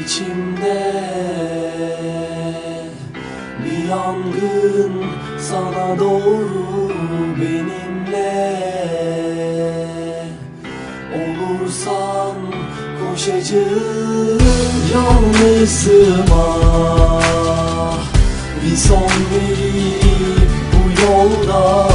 içimde. Bir yangın sana doğru benimle. Olursan koşacağım yalnızıma. Bir son verip bu yolda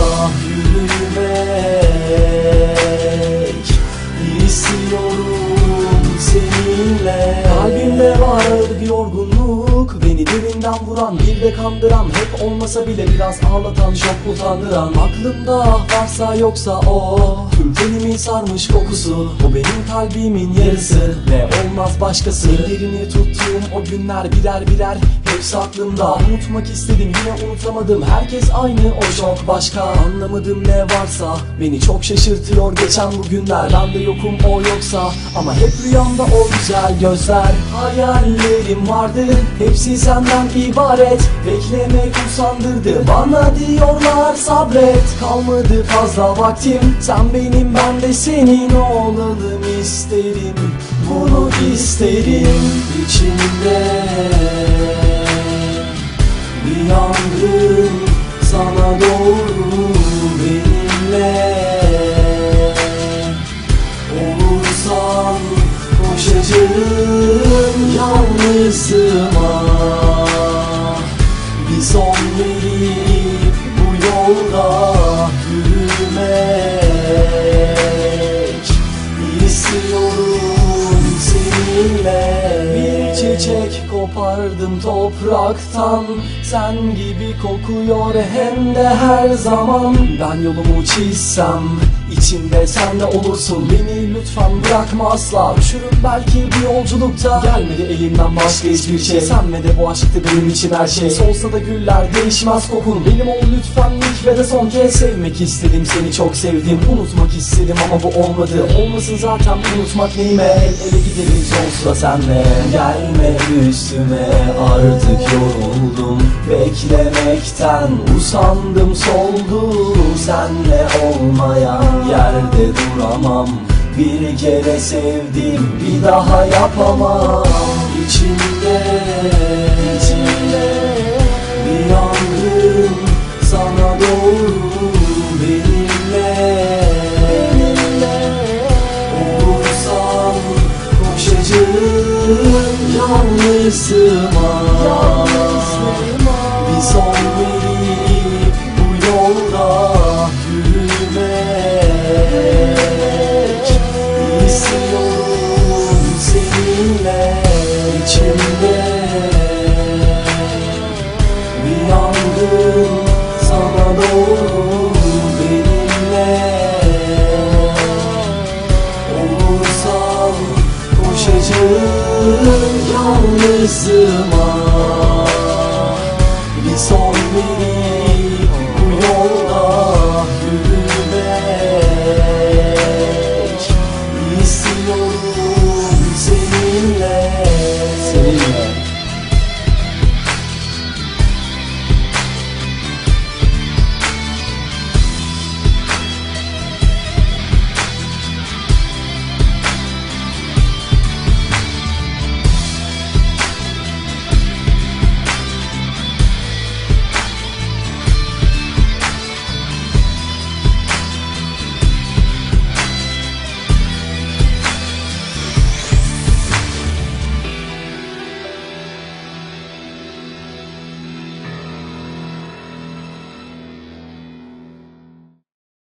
yorgunluk Beni derinden vuran bir de kandıran Hep olmasa bile biraz ağlatan çok utandıran. Aklımda varsa yoksa o Tüm tenimi sarmış kokusu. O benim kalbimin yarısı Ve olmaz başkası. Ellerini tuttuğum o günler birer birer Hepsi aklımda. Unutmak istedim yine unutamadım. Herkes aynı o çok başka. Anlamadım ne varsa Beni çok şaşırtıyor geçen bu Ben de yokum o yoksa. Ama hep rüyamda o güzel gözler. Hayallerim vardı Hepsi senden ibaret. Beklemek usandırdı Bana diyorlar sabret. Kalmadı fazla vaktim Sen benim ben de senin olalım isterim. Bunu isterim içimde koşacağım yalnızıma Bir son verip bu yolda yürümek. İstiyorum seninle. Bir çiçek kopardım topraktan. Sen gibi kokuyor hem de her zaman. Ben yolumu çizsem içimde sen de olursun Beni lütfen bırakma asla. Üşürüm belki bu yolculukta. Gelmedi elimden başka hiçbir şey. Sen ve de bu aşktı benim için her şey. Solsa da güller değişmez kokun. Benim ol lütfen ilk ve de son kez. Sevmek istedim seni çok sevdim. Unutmak istedim ama bu olmadı. Olmasın zaten unutmak neyime? El ele gidelim sonsuza senle. Gelme üstüme artık yoruldum. Beklemekten usandım soldu Senle olmayan yerde duramam. Bir kere sevdim bir daha yapamam. İçimde, içimde bir yangın sana doğru benimle. Olursan koşacağım yalnızıma Bir koşacağım yalnızıma Bir son verip